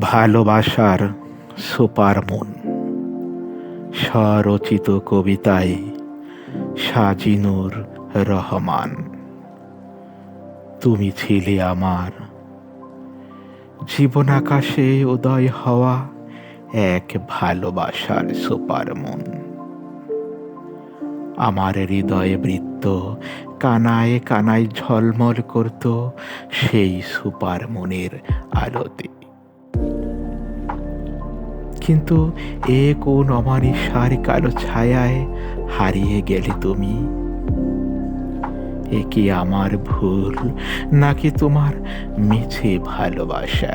ভালোবাসার সুপারমুন স্বরচিত কবিতায় সাজিনুর রহমান। তুমি ছিলে আমার। জীবন আকাশে উদয় হওয়া এক ভালোবাসার সুপার সুপারমুন আমার হৃদয়ে বৃত্ত, কানায় কানায় ঝলমল করত সেই সুপার মনের আলোতে কিন্তু এ কোন অমানিসার কালো ছায়ায় হারিয়ে গেলে তুমি? এ কি আমার ভুল, নাকি তোমার মিছে ভালোবাসা?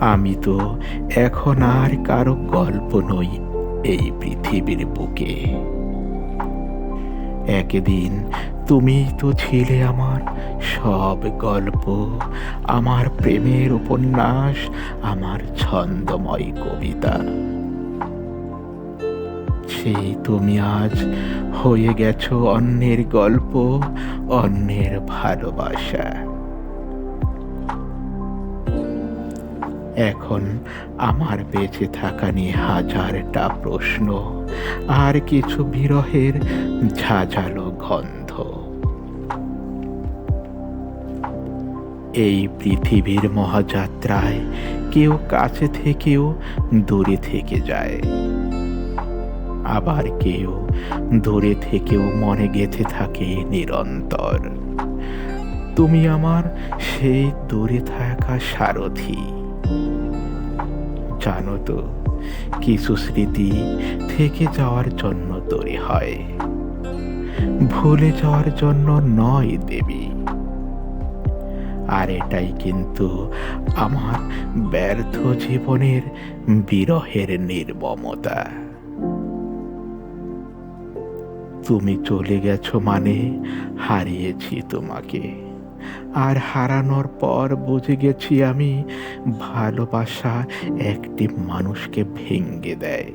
আমি তো এখন আর কারও গল্প নই। এই পৃথিবীর বুকে। একদিন তুমি তো ছিলে আমার সব গল্প, আমার প্রেমের উপন্যাস, আমার ছন্দময় কবিতা। সেই তুমি আজ হয়ে গেছো অন্যের গল্প, অন্যের ভালোবাসা। এখন আমার বেঁচে থাকা নিয়ে হাজারটা প্রশ্ন। আর কিছু বিরহের ঝাঝালো গন্ধ। এই পৃথিবীর মহাযাত্রায় কেউ কাছে থেকেও দূরে থেকে যায়। আবার কেউ দূরে থেকেও মনে গেঁথে থাকে নিরন্তর। তুমি আমার সেই দূরে থাকা সারথি। জানো তো, কিছু স্মৃতি থেকে যাওয়ার জন্য তৈরি হয়। ভুলে যাওয়ার জন্য নয় দেবী। আর এটাই কিন্তু আমার ব্যর্থ জীবনের বিরহের নির্মমতা। তুমি চলে গেছো মানে হারিয়েছি তোমাকে। আর হারানোর পর বুঝে গেছি আমি ভালোবাসা একটি মানুষকে ভেঙ্গে দেয়।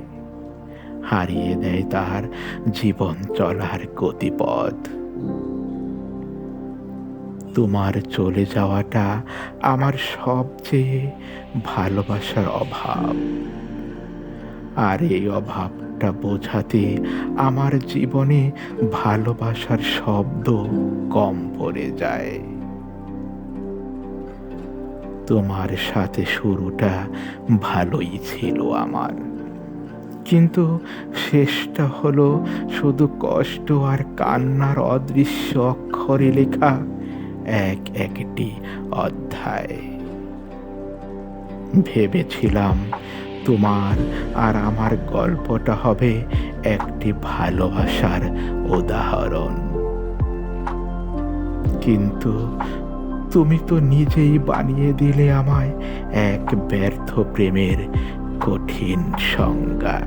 হারিয়ে দেয় তার জীবন চলার গতিপথ। তোমার চলে যাওয়াটা আমার সবচেয়ে ভালোবাসার অভাব। আর এই অভাবটা বোঝাতে আমার জীবনে ভালোবাসার শব্দ কম পড়ে যায়। তোমার সাথে শুরুটা ভালোই ছিল আমার। কিন্তু শেষটা হলো শুধু কষ্ট আর কান্নার অদৃশ্য অক্ষরে লেখা এক একটি অধ্যায়। ভেবেছিলাম তোমার আর আমার গল্পটা হবে একটি ভালোবাসার উদাহরণ। কিন্তু তুমি তো নিজেই বানিয়ে দিলে আমায় এক ব্যর্থ প্রেমের কঠিন সংজ্ঞা।